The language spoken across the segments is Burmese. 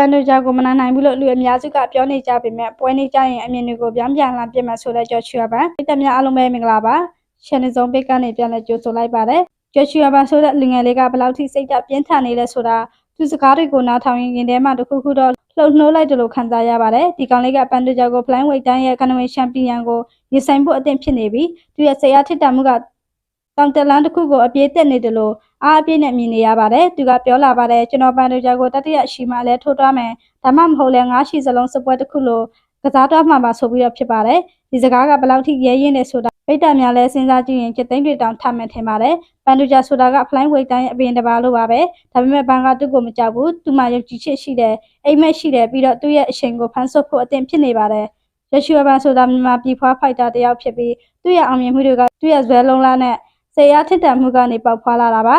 န်တို့ကြောင့်ကိုမနာနိုင်ဘူးလို့လူအများစုကပြောနေကြပေမဲ့ပွဲနေကြရင်အမြင်တွေကိုပြန်ပြန်လာပြစ်မှဆိုတဲ့ကြော်ချူရပါပြည်သက်များအားလုံးပဲမင်္ဂလာပါရှန်နေစုံပိတ်ကနေပြန်လဲကြိုဆိုလိုက်ပါတယ်ကြော်ချူရပါဆိုတဲ့လူငယ်လေးကဘယ်လောက်ထိစိတ်ဓာတ်ပြင်းထန်နေလဲဆိုတာသူစကားတွေကိုနားထောင်ရင်ရင်ထဲမှာတစ်ခုခုတော့လှုပ်နှိုးလိုက်တယ်လို့ခံစားရပါတယ်ဒီကောင်လေးကပန်တို့ကြောင့်ကိုဖလိုင်းဝိတ်တိုင်းရဲ့ကနဝေချန်ပီယံကိုရင်ဆိုင်ဖို့အသင့်ဖြစ်နေပြီသူရဲ့ဆရာထစ်တမှုက တောင်တလန်းတစ်ခုကိုအပြေးတက်နေတယ်လို့အားအပြည့်နဲ့မြင်နေရပါတယ်သူကပြောလာပါတယ်ကျွန်တော်ပန်တို့ကြောင့်ကိုတတိယရှိမှလည်းထိုးသွားမယ်ဒါမှမဟုတ်လဲငါးရှိစလုံးစပွဲတစ်ခုလို့ကစားတော့မှပါဆိုပြီးတော့ဖြစ်ပါတယ်ဒီစကားကဘယ်လောက်ထိရဲရင်လဲဆိုတာပိတ်တာများလဲစဉ်းစားကြည့်ရင်จิตသိန်းတွေတောင်ထမှန်ထင်ပါတယ်ပန်ဒူဂျာဆိုတာကဖလိုင်းဝိတ်တိုင်းအပြင်တစ်ပါးလိုပါပဲဒါပေမဲ့ဘန်ကသူ့ကိုမကြောက်ဘူးသူမှယုံကြည်ချက်ရှိတယ်အိမ်မက်ရှိတယ်ပြီးတော့သူ့ရဲ့အချိန်ကိုဖန်ဆုပ်ဖို့အသင့်ဖြစ်နေပါတယ်ရရှိဘန်ဆိုတာမြန်မာပြည်ဖွားဖိုက်တာတယောက်ဖြစ်ပြီးသူ့ရဲ့အောင်မြင်မှုတွေကသူ့ရဲ့ဇွဲလုံးလားနဲ့ စေရထစ်တံမှုကနေပေါက်ဖွာလာတာပါ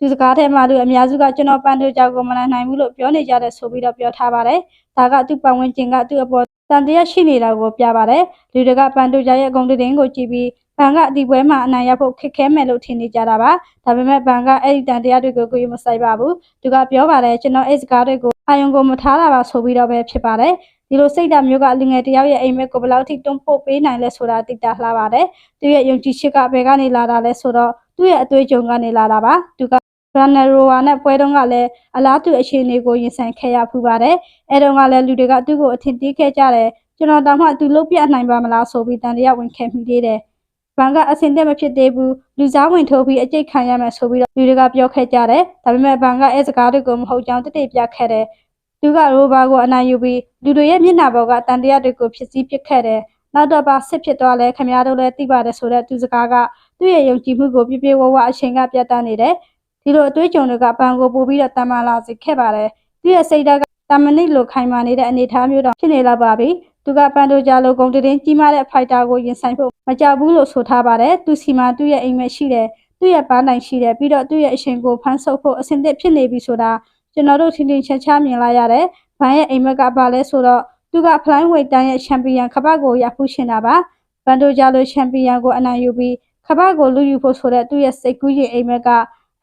သူစကားထဲမှာသူအများစုကကျွန်တော်ပန်ဒူဂျာကိုမနိုင်နိုင်ဘူးလို့ပြောနေကြတဲ့ဆိုပြီးတော့ပြောထားပါတယ်ဒါကသူ့ပတ်ဝန်းကျင်ကသူ့အပေါ်တန်တရားရှိနေတာကိုပြပါတယ်လူတွေကပန်ဒူဂျာရဲ့အကုန်တင်းကိုကြည့်ပြီးဘန်ကအဒီပွဲမှာအနိုင်ရဖို့ခက်ခဲမယ်လို့ထင်နေကြတာပါဒါပေမဲ့ဘန်ကအဲ့ဒီတန်တရားတွေကိုကိုယ်မဆိုင်ပါဘူးသူကပြောပါတယ်ကျွန်တော်အဲ့စကားတွေကိုအာယုံကိုမထားတာပါဆိုပြီးတော့ပဲဖြစ်ပါတယ် ဒီလိုစိတ်ဓာတ်မျိုးကလူငယ်တယောက်ရဲ့အိမ်မက်ကိုဘယ်လောက်ထိတွန်းပို့ပေးနိုင်လဲဆိုတာသိတာလှပါတယ်သူရဲ့ယုံကြည်ချက်ကဘယ်ကနေလာတာလဲဆိုတော့သူ့ရဲ့အသွေးကြုံကနေလာတာပါသူကရန်နယ်ရိုဝါနဲ့ပွဲတုန်းကလည်းအလားတူအခြေအနေကိုရင်ဆိုင်ခဲ့ရဖူးပါတယ်။အဲတုန်းကလည်းလူတွေကသူ့ကိုအထင်သေးခဲ့ကြတယ်။ကျွန်တော်တောင်မှသူလုတ်ပြနိုင်ပါမလားဆိုပြီးတန်တရားဝင်ခဲ့မိသေးတယ်။ဘန်ကအစင်တက်မဖြစ်သေးဘူးလူစားဝင်ထိုးပြီးအကျိတ်ခံရမယ်ဆိုပြီးတော့လူတွေကပြောခဲ့ကြတယ်။ဒါပေမဲ့ဘန်ကအဲစကားတွေကိုမဟုတ်ကြောင်းတတိပြခဲ့တယ်။ သူကရိုဘာကိုအနိုင်ယူပြီးလူတွေရဲ့မျက်နှာပေါ်ကတန်တရားတွေကိုဖြစ်စည်းပစ်ခဲ့တယ်။နောက်တော့ပါစစ်ဖြစ်သွားလဲခမရတို့လည်းသိပါတယ်ဆိုတဲ့သူစကားကသူ့ရဲ့ယုံကြည်မှုကိုပြပြဝဝအချိန်ကပြတ်တန်းနေတယ်။ဒီလိုအသွေးကြုံတွေကပန်ကိုပို့ပြီးတော့တမန်လာစေခဲ့ပါတယ်။သူရဲ့စိတ်ဓာတ်ကတမနစ်လိုခိုင်မာနေတဲ့အနေအထားမျိုးတော့ဖြစ်နေလာပါပြီ။သူကပန်တိုဂျာလိုဂုံတင်းကြီးမားတဲ့ဖိုက်တာကိုရင်ဆိုင်ဖို့မကြောက်ဘူးလို့ဆိုထားပါတယ်။သူစီမှာသူ့ရဲ့အိမ်မက်ရှိတယ်။သူ့ရဲ့ပန်းတိုင်ရှိတယ်ပြီးတော့သူ့ရဲ့အရှင်ကိုဖမ်းဆုပ်ဖို့အဆင်သင့်ဖြစ်နေပြီဆိုတာ ကျွန်တော်တို့ထင်ထင်ရှားရှားမြင်လာရတယ်။ဘန်ရဲ့အိမ်မက်ကပါလဲဆိုတော့သူကဖလိုင်းဝိတ်တိုင်းရဲ့ချန်ပီယံခပတ်ကိုရဖူးရှင်တာပါ။ဘန်တိုဂျာလိုချန်ပီယံကိုအနိုင်ယူပြီးခပတ်ကိုလူယူဖို့ဆိုတဲ့သူ့ရဲ့စိတ်ကူးရင်အိမ်မက်က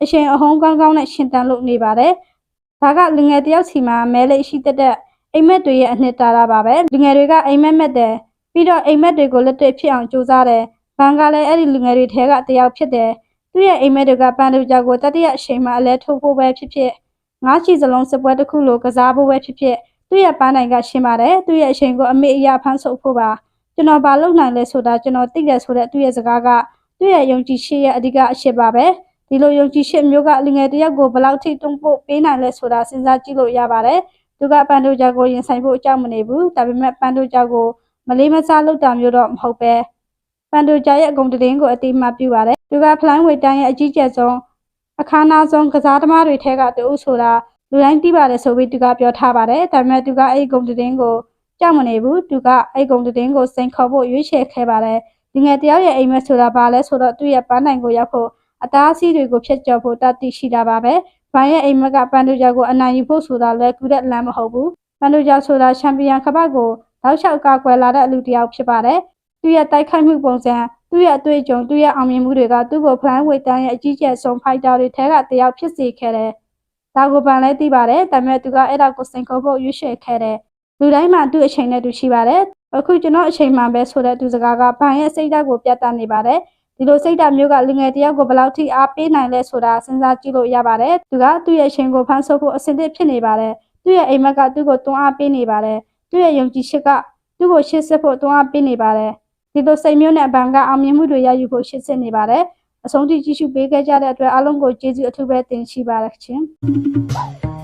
အရှင်အဟုံးကောင်းကောင်းနဲ့ရှင်တန်လို့နေပါတယ်။ဒါကလူငယ်တယောက်စီမှာမဲလေးရှိတတ်တဲ့အိမ်မက်တွေရဲ့အနှစ်သာရပါပဲ။လူငယ်တွေကအိမ်မက်မက်တယ်ပြီးတော့အိမ်မက်တွေကိုလက်တွေ့ဖြစ်အောင်ကြိုးစားတယ်။ဘန်ကလည်းအဲ့ဒီလူငယ်တွေထဲကတယောက်ဖြစ်တယ်။သူ့ရဲ့အိမ်မက်တွေကပန်လူကြောက်ကိုတတိယအချိန်မှအလဲထိုးဖို့ပဲဖြစ်ဖြစ် ငါးချီစလုံးစပွဲတစ်ခုလိုကစားဖို့ပဲဖြစ်ဖြစ်သူ့ရဲ့ပန်းနိုင်ကရှင်းပါတယ်။သူ့ရဲ့အချိန်ကိုအမေအရာဖမ်းဆုပ်ဖို့ပါ။ကျွန်တော်ဘာလုပ်နိုင်လဲဆိုတာကျွန်တော်သိတယ်ဆိုတဲ့သူ့ရဲ့စကားကသူ့ရဲ့ယုံကြည်ရှိရဲ့အဓိကအရှစ်ပါပဲ။ဒီလိုယုံကြည်ရှိမျိုးကလူငယ်တယောက်ကိုဘယ်လောက်ထိတွန်းပို့ပေးနိုင်လဲဆိုတာစဉ်းစားကြည့်လို့ရပါတယ်။သူကပန်တိုကြောက်ကိုရင်ဆိုင်ဖို့အကြောက်မနေဘူး။ဒါပေမဲ့ပန်တိုကြောက်ကိုမလေးမစားလုပ်တာမျိုးတော့မဟုတ်ပဲ။ပန်တိုကြောက်ရဲ့အကုန်တင်းကိုအတိအမှပြုပါတယ်။သူကဖလိုင်းဝေတိုင်းရဲ့အကြီးကျယ်ဆုံး အခမ်းအနားဆုံးကစားသမားတွေထဲကတူဆိုတာလူတိုင်းသိပါတယ်ဆိုပြီးသူကပြောထားပါတယ်။ဒါပေမဲ့သူကအဲ့ဒီဂုံတင်းကိုကြောက်မနေဘူး။သူကအဲ့ဒီဂုံတင်းကိုစိန်ခေါ်ဖို့ရွေးချယ်ခဲ့ပါတယ်။ဒီငယ်တယောက်ရဲ့အိမ်မက်ဆိုတာဘာလဲဆိုတော့သူ့ရဲ့ပန်းနိုင်ကိုရောက်ဖို့အသားအဆီးတွေကိုဖျက်ကျော်ဖို့တတ်သိရှိတာပါပဲ။ဘိုင်းရဲ့အိမ်မက်ကပန်တိုဂျာကိုအနိုင်ယူဖို့ဆိုတာလဲကူတဲ့လမ်းမဟုတ်ဘူး။ပန်တိုဂျာဆိုတာချန်ပီယံခပတ်ကိုတောက်လျှောက်ကာကွယ်လာတဲ့အလူတစ်ယောက်ဖြစ်ပါတယ်။သူ့ရဲ့တိုက်ခိုက်မှုပုံစံသူ့ရဲ့အတွေ့အကြုံသူ့ရဲ့အောင်မြင်မှုတွေကသူ့ကိုဖလန်ဝေတန်းရဲ့အကြီးကျယ်ဆုံးဖိုက်တာတွေထဲကတယောက်ဖြစ်စေခဲ့တယ်။ဒါကိုပန်လဲသိပါတယ်။ဒါပေမဲ့သူကအဲ့ဒါကိုစိန်ခေါ်ဖို့ရွေးချယ်ခဲ့တယ်။လူတိုင်းမှာသူ့အချိန်နဲ့သူရှိပါတယ်။အခုကျွန်တော်အချိန်မှပဲဆိုတဲ့သူစကားကဘန်ရဲ့စိတ်ဓာတ်ကိုပြသနေပါတယ်။ဒီလိုစိတ်ဓာတ်မျိုးကလူငယ်တယောက်ကိုဘယ်လောက်ထိအားပေးနိုင်လဲဆိုတာစဉ်းစားကြည့်လို့ရပါတယ်။သူကသူ့ရဲ့အချိန်ကိုဖန်ဆုပ်ဖို့အဆင်သင့်ဖြစ်နေပါတယ်။သူ့ရဲ့အိမ်မက်ကသူ့ကိုတွန်းအားပေးနေပါတယ်။သူ့ရဲ့ယုံကြည်ချက်ကသူ့ကိုရှေ့ဆက်ဖို့တွန်းအားပေးနေပါတယ်။ ဒီလိုစိတ်မျိုးနဲ့ဘန်ကအောင်မြင်မှုတွေရယူဖို့ရှေ့ဆက်နေပါတယ်။အဆုံးထိကြည့်ရှုပေးခဲ့ကြတဲ့အတွက်အားလုံးကိုကျေးဇူးအထူးပဲတင်ရှိပါရခင်။